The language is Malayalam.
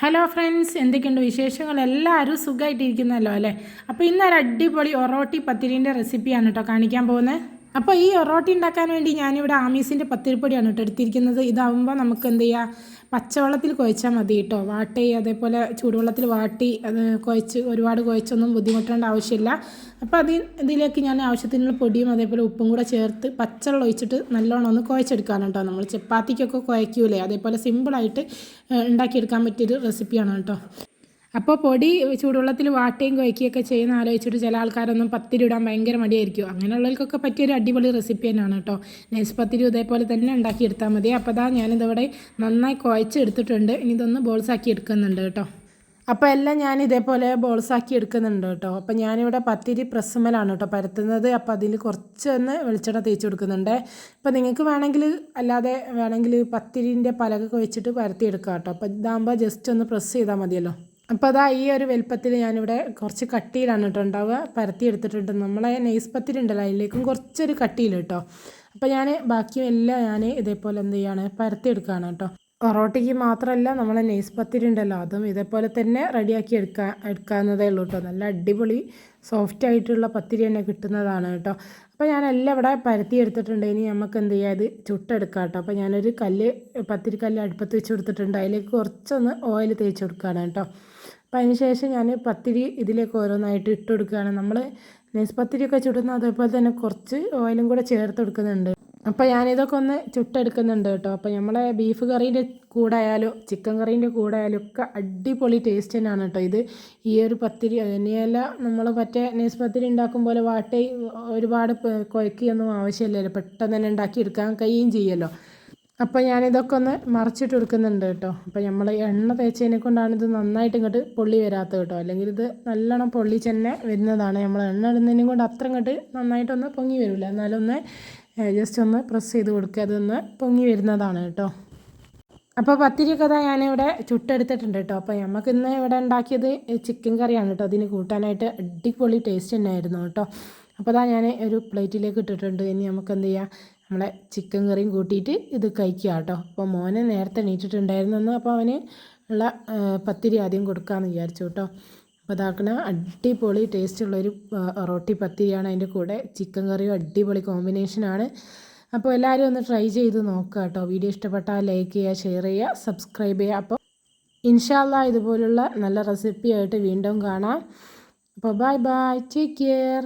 ഹലോ ഫ്രണ്ട്സ് എന്തൊക്കെയുണ്ട് വിശേഷങ്ങൾ? എല്ലാവരും സുഖമായിട്ടിരിക്കുന്നല്ലോ അല്ലേ? അപ്പോൾ ഇന്നൊരു അടിപൊളി ഒറോട്ടി പത്തിരീന്റെ റെസിപ്പിയാണ് കേട്ടോ കാണിക്കാൻ പോകുന്നത്. അപ്പോൾ ഈ ഒറോട്ടി ഉണ്ടാക്കാൻ വേണ്ടി ഞാനിവിടെ ആമീസിന്റെ പത്തിരിപ്പൊടിയാണ് കേട്ടോ എടുത്തിരിക്കുന്നത്. ഇതാവുമ്പോൾ നമുക്ക് എന്ത് ചെയ്യാം? പച്ചവെള്ളത്തിൽ കുഴച്ചാൽ മതി കേട്ടോ. വാട്ടി അതേപോലെ ചൂടുവെള്ളത്തിൽ വാട്ടി അത് കുഴച്ച് ഒരുപാട് കുഴച്ചൊന്നും ബുദ്ധിമുട്ടേണ്ട ആവശ്യമില്ല. അപ്പോൾ അത് ഇതിലേക്ക് ഞാൻ ആവശ്യത്തിനുള്ള പൊടിയും അതേപോലെ ഉപ്പും കൂടെ ചേർത്ത് പച്ചവെള്ളം ഒഴിച്ചിട്ട് നല്ലോണം ഒന്ന് കുഴച്ചെടുക്കാണ് കേട്ടോ നമ്മൾ ചപ്പാത്തിക്കൊക്കെ കുഴക്കൂലേ? അതേപോലെ സിമ്പിളായിട്ട് ഉണ്ടാക്കിയെടുക്കാൻ പറ്റിയൊരു റെസിപ്പിയാണ് കേട്ടോ. അപ്പോൾ പൊടി ചൂടുവെള്ളത്തിൽ വാട്ടുകയും കുഴക്കുകയൊക്കെ ചെയ്യുന്ന ആലോചിച്ചിട്ട് ചില ആൾക്കാരൊന്നും പത്തിരി ഇടാൻ ഭയങ്കര മടിയായിരിക്കും. അങ്ങനെയുള്ളവർക്കൊക്കെ പറ്റിയൊരു അടിപൊളി റെസിപ്പി തന്നെയാണ് കേട്ടോ. നൈസ് പത്തിരി ഇതേപോലെ തന്നെ ഉണ്ടാക്കിയെടുത്താൽ മതി. അപ്പോൾ അതാ ഞാനിതവിടെ നന്നായി കുഴച്ചെടുത്തിട്ടുണ്ട്. ഇനി ഇതൊന്ന് ബോൾസാക്കി എടുക്കുന്നുണ്ട് കേട്ടോ. അപ്പോൾ എല്ലാം ഞാൻ ഇതേപോലെ ബോൾസാക്കി എടുക്കുന്നുണ്ട് കേട്ടോ. അപ്പോൾ ഞാനിവിടെ പത്തിരി പ്രസ്സുമലാണ് കേട്ടോ പരത്തുന്നത്. അപ്പോൾ അതിൽ കുറച്ചൊന്ന് വെളിച്ചെണ്ണ തേച്ച് കൊടുക്കുന്നുണ്ട്. അപ്പോൾ നിങ്ങൾക്ക് വേണമെങ്കിൽ അല്ലാതെ വേണമെങ്കിൽ പത്തിരിന്റെ പലകൊക്കെ വെച്ചിട്ട് പരത്തിയെടുക്കാം കേട്ടോ. അപ്പോൾ ഇതാകുമ്പോൾ ജസ്റ്റ് ഒന്ന് പ്രസ് ചെയ്താൽ മതിയല്ലോ. അപ്പോൾ അതാ ഈ ഒരു വലുപ്പത്തിൽ ഞാനിവിടെ കുറച്ച് കട്ടിയിലാണ് കേട്ടോ ഉണ്ടാവുക. പരത്തി എടുത്തിട്ടുണ്ട്. നമ്മളെ നെയ്സ് പത്തിരി ഉണ്ടല്ലോ അതിലേക്കും കുറച്ചൊരു കട്ടിയിൽ കേട്ടോ അപ്പോൾ ഞാൻ ബാക്കിയും എല്ലാം ഞാൻ ഇതേപോലെ എന്ത് ചെയ്യാണ്? പരത്തി എടുക്കുകയാണ് കേട്ടോ പൊറോട്ടയ്ക്ക് മാത്രമല്ല നമ്മളെ നെയ്സ് പത്തിരി ഉണ്ടല്ലോ അതും ഇതേപോലെ തന്നെ റെഡിയാക്കി എടുക്കാൻ എടുക്കാവുന്നതേ ഉള്ളൂ കേട്ടോ നല്ല അടിപൊളി സോഫ്റ്റ് ആയിട്ടുള്ള പത്തിരി തന്നെ കിട്ടുന്നതാണ് കേട്ടോ അപ്പോൾ ഞാൻ എല്ലാം ഇവിടെ പരത്തി എടുത്തിട്ടുണ്ട്. ഇനി നമുക്ക് എന്ത് ചെയ്യാം ഇത് ചുട്ടെടുക്കാം കേട്ടോ അപ്പോൾ ഞാനൊരു കല്ല് പത്തിരി കല്ല് അടുപ്പത്ത് വെച്ച് കൊടുത്തിട്ടുണ്ട്. അതിലേക്ക് കുറച്ചൊന്ന് ഓയിൽ തേച്ച് കൊടുക്കുകയാണ് കേട്ടോ അപ്പോൾ അതിന് ശേഷം ഞാൻ പത്തിരി ഇതിലേക്ക് ഓരോന്നായിട്ട് ഇട്ട് കൊടുക്കുകയാണ് നമ്മൾ നെയ്സ് പത്തിരിയൊക്കെ ചുടുന്ന അതേപോലെ തന്നെ കുറച്ച് ഓയിലും കൂടെ ചേർത്ത് കൊടുക്കുന്നുണ്ട്. അപ്പോൾ ഞാനിതൊക്കെ ഒന്ന് ചുട്ടെടുക്കുന്നുണ്ട് കേട്ടോ. അപ്പോൾ നമ്മളെ ബീഫ് കറീന്റെ കൂടെ ആയാലും ചിക്കൻ കറീന്റെ കൂടെ ആയാലും ഒക്കെ അടിപൊളി ടേസ്റ്റ് തന്നെയാണ് കേട്ടോ ഇത്. ഈ ഒരു പത്തിരി അതിനെയല്ല നമ്മൾ മറ്റേ നെയ്സ് പത്തിരി ഉണ്ടാക്കും പോലെ വാട്ടി ഒരുപാട് കുഴക്കുകയൊന്നും ആവശ്യമില്ലല്ലോ. പെട്ടെന്ന് തന്നെ ഉണ്ടാക്കിയെടുക്കാൻ കഴിയുകയും ചെയ്യുമല്ലോ അപ്പോൾ ഞാനിതൊക്കെ ഒന്ന് മറിച്ചിട്ട് കൊടുക്കുന്നുണ്ട് കേട്ടോ. അപ്പോൾ നമ്മൾ എണ്ണ തേച്ചതിനെ കൊണ്ടാണ് ഇത് നന്നായിട്ട് ഇങ്ങോട്ട് പൊള്ളി വരാത്തത് കേട്ടോ. അല്ലെങ്കിൽ ഇത് നല്ലോണം പൊള്ളി തന്നെ വരുന്നതാണ്. നമ്മൾ എണ്ണ ഇടുന്നതിനെ കൊണ്ട് അത്ര ഇങ്ങോട്ട് നന്നായിട്ടൊന്ന് പൊങ്ങി വരില്ല എന്നാലൊന്ന് ജസ്റ്റ് ഒന്ന് പ്രസ് ചെയ്ത് കൊടുക്കുക. അതൊന്ന് പൊങ്ങി വരുന്നതാണ് കേട്ടോ. അപ്പോൾ പത്തിരിയൊക്കെ അതാ ഞാനിവിടെ ചുട്ടെടുത്തിട്ടുണ്ട് കേട്ടോ. അപ്പോൾ നമുക്ക് ഇന്ന് ഇവിടെ ഉണ്ടാക്കിയത് ചിക്കൻ കറിയാണ് കേട്ടോ. അതിന് കൂട്ടാനായിട്ട് അടിപൊളി ടേസ്റ്റ് തന്നെയായിരുന്നു കേട്ടോ. അപ്പോൾ അതാ ഞാൻ ഒരു പ്ലേറ്റിലേക്ക് ഇട്ടിട്ടുണ്ട്. ഇനി നമുക്ക് എന്ത് ചെയ്യാം? നമ്മളെ ചിക്കൻ കറിയും കൂട്ടിയിട്ട് ഇത് കഴിക്കുക കേട്ടോ. അപ്പോൾ മോനെ നേരത്തെ എണീറ്റിട്ടുണ്ടായിരുന്നു അപ്പോൾ അവന് ഉള്ള പത്തിരി ആദ്യം കൊടുക്കാമെന്ന് വിചാരിച്ചു കേട്ടോ. അതാക്കണ അടിപൊളി ടേസ്റ്റുള്ളൊരു റൊട്ടി പത്തിരിയാണ് അതിന്റെ കൂടെ. ചിക്കൻ കറിയും അടിപൊളി കോമ്പിനേഷനാണ് അപ്പോൾ എല്ലാവരും ഒന്ന് ട്രൈ ചെയ്ത് നോക്കുക കേട്ടോ. വീഡിയോ ഇഷ്ടപ്പെട്ടാൽ ലൈക്ക് ചെയ്യുക ഷെയർ ചെയ്യുക സബ്സ്ക്രൈബ് ചെയ്യുക. അപ്പോൾ ഇൻഷാല്ല ഇതുപോലുള്ള നല്ല റെസിപ്പിയായിട്ട് വീണ്ടും കാണാം. അപ്പോൾ ബൈ ബൈ ടേക്ക് കെയർ